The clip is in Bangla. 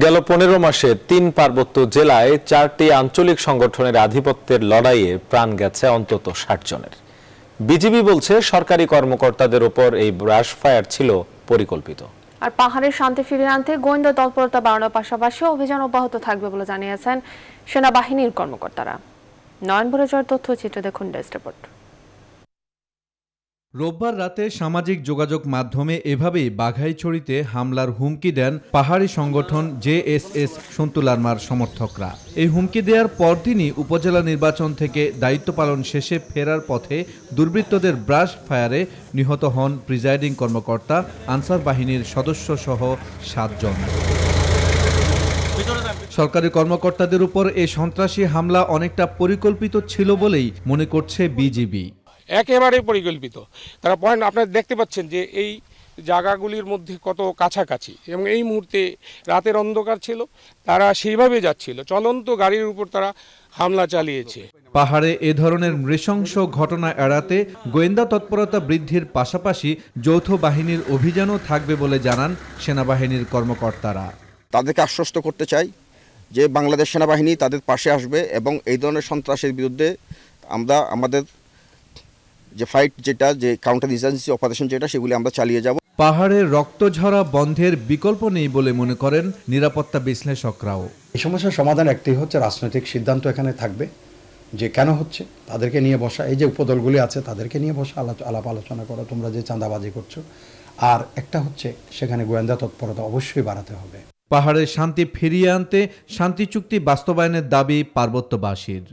গেল পনেরো মাসে তিন পার্বত্য জেলায় চারটি আঞ্চলিক সংগঠনের আধিপত্যের লড়াইয়ে প্রাণ গেছে অন্তত ষাট জনের। বিজিবি বলছে, সরকারি কর্মকর্তাদের ওপর এই ব্রাশ ফায়ার ছিল পরিকল্পিত। আর পাহাড়ের শান্তি ফিরিয়ে আনতে গোয়েন্দা তৎপরতা বাড়ানোর পাশাপাশি অভিযান অব্যাহত থাকবে বলে জানিয়েছেন সেনাবাহিনীর কর্মকর্তারা। নয়ন ভরেজয়ের তথ্যচিত্র দেখুন ডেস্ক রিপোর্ট। রোববার রাতে সামাজিক যোগাযোগ মাধ্যমে এভাবেই বাঘাইছড়িতে হামলার হুমকি দেন পাহাড়ি সংগঠন জেএসএস সন্তুলারমার সমর্থকরা। এই হুমকি দেওয়ার পরদিনই উপজেলা নির্বাচন থেকে দায়িত্ব পালন শেষে ফেরার পথে দুর্বৃত্তদের ব্রাশ ফায়ারে নিহত হন প্রিজাইডিং কর্মকর্তা, আনসার বাহিনীর সদস্য সহ সাতজন। সরকারি কর্মকর্তাদের উপর এই সন্ত্রাসী হামলা অনেকটা পরিকল্পিত ছিল বলেই মনে করছে বিজিবি। একেবারে পরিকল্পিত। তারা পয়েন্ট আপনারা দেখতে পাচ্ছেন যে এই জায়গাগুলির মধ্যে কত কাছাকাছি এবং এই মুহূর্তে রাতের অন্ধকার ছিল তারা সেইভাবে যাচ্ছিল। চলন্ত গাড়ির উপর তারা হামলা চালিয়েছে। পাহাড়ে এ ধরনের নৃশংস ঘটনা এড়াতে গোয়েন্দা তৎপরতা বৃদ্ধির পাশাপাশি যৌথ বাহিনীর অভিযানও থাকবে বলে জানান সেনাবাহিনীর কর্মকর্তারা। তাদেরকে আশ্বস্ত করতে চাই যে বাংলাদেশ সেনাবাহিনী তাদের পাশে আসবে এবং এই ধরনের সন্ত্রাসের বিরুদ্ধে আমরা আমাদের যে ফাইট যেটা যে কাউন্টার ইনসার্জেন্সি অপারেশন যেটা সেগুলি আমরা চালিয়ে যাব। পাহাড়ে রক্তঝরা বন্ধের বিকল্প নেই বলে মনে করেন নিরাপত্তা বিশ্লেষকরাও। এই সমস্যার সমাধান একটি হচ্ছে রাজনৈতিক সিদ্ধান্ত এখানে থাকবে যে কেন হচ্ছে তাদেরকে নিয়ে বসা এই যে উপদলগুলি আছে তাদেরকে নিয়ে বসা আলাপ আলাপ আলোচনা করা তোমরা যে চাঁদাবাজি করছ। আর একটা হচ্ছে সেখানে গোয়েন্দা তৎপরতা অবশ্যই বাড়াতে হবে। পাহাড়ে শান্তি ফিরিয়ে আনতে শান্তি চুক্তি বাস্তবায়নের দাবি পার্বত্যবাসীর।